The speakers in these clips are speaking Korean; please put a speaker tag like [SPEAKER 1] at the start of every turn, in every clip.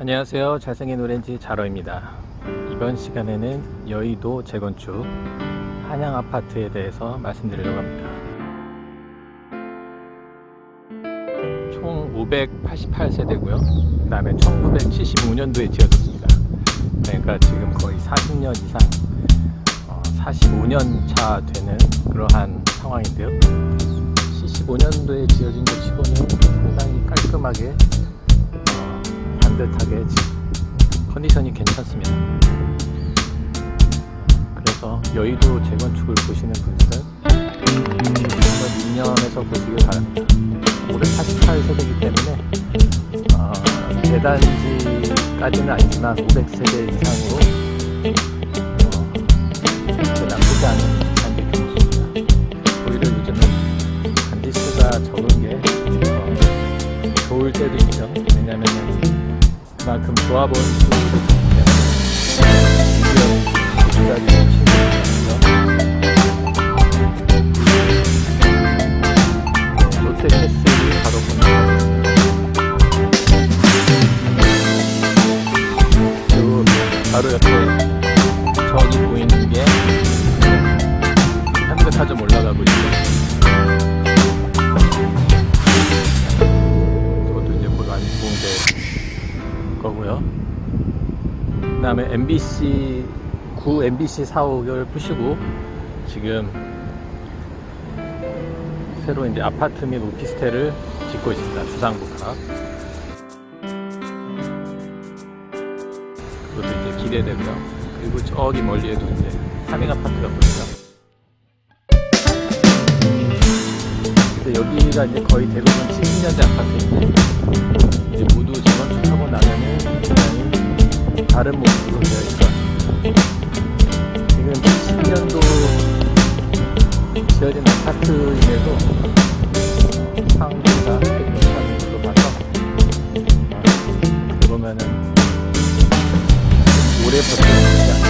[SPEAKER 1] 안녕하세요. 잘생긴 오렌지 자로입니다. 이번 시간에는 여의도 재건축 한양 아파트에 대해서 말씀드리려고 합니다. 총 588세대고요. 그 다음에 1975년도에 지어졌습니다. 그러니까 지금 거의 40년 이상, 45년 차 되는 그러한 상황인데요. 75년도에 지어진 것 치고는 상당히 깔끔하게 어, 반 듯하게 지- 컨디션이 괜찮습니다. 그래서 여의도 재건축을 보시는 분들은 한번 인연해서 보시길 바랍니다. 588세대이기 때문에 어, 대단지까지는 아니지만 500세대 이상으로 어, 나쁘지 않은 단지 규모입니다. 오히려 요즘은 단지 수가 적은 게 어, 좋을 때도 있죠. 왜냐면은 그만큼 조합원 수도 적기 때문에 친구들이고요. 롯데캐슬이 바로 옆에 저기 보이는 게 현대타점 올라가고 있죠. 다음에 MBC, 구 MBC 사옥을 부시고 지금 새로 이제 아파트 및 오피스텔을 짓고 있습니다. 주상복합. 그것도 이제 기대되고요. 그리고 저기 멀리에도 이제 삼행 아파트가 보이죠. 근데 여기가 이제 거의 대부분 70년대 아파트인데 다른 모습으로 되어 같습니다. 지금 70년도 지어진 아파트임에도 꽤 괜찮은 걸로 봐서 어, 보면은 오래 버티는 것이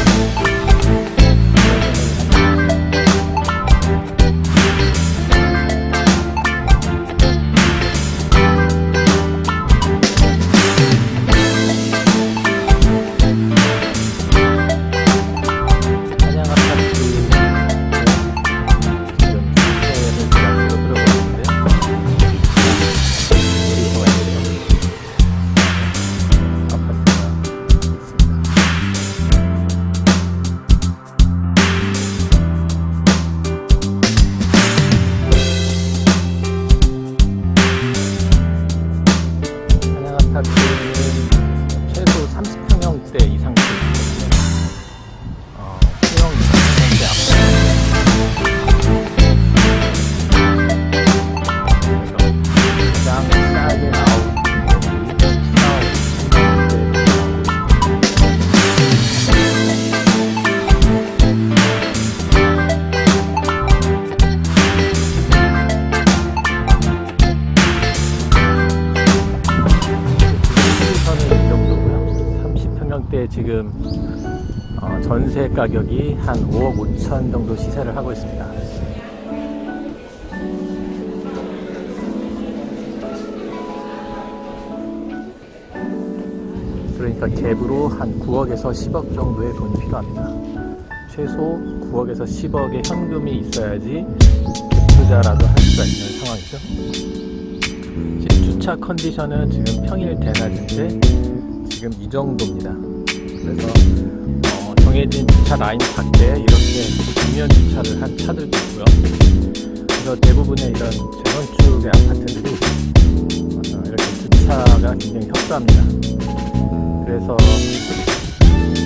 [SPEAKER 1] 평형대 지금 어, 전세 가격이 한 5억 5천 정도 시세를 하고 있습니다. 그러니까 갭으로 한 9억에서 10억 정도의 돈이 필요합니다. 최소 9억에서 10억의 현금이 있어야지 갭 투자라도 할 수가 있는 상황이죠. 지금 주차 컨디션은 지금 평일 대낮인데 지금 이 정도입니다. 그래서 어, 정해진 주차 라인 밖에 이렇게 정면 주차를 한 차들도 있고요. 그래서 대부분의 이런 재건축의 아파트들이 어, 이렇게 주차가 굉장히 협소합니다. 그래서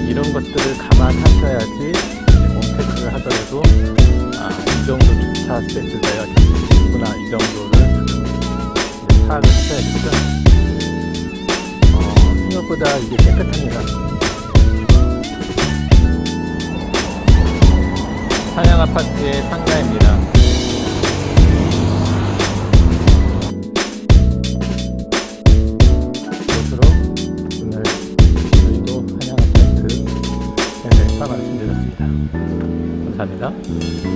[SPEAKER 1] 이런 것들을 감안하셔야지 홈테크를 하더라도 아, 이 정도 주차 스페이스 내가 있구나 이 정도를 파악을 하셔야겠죠. 어, 생각보다 이게 깨끗합니다. 한양 아파트의 상가입니다. 감사합니다.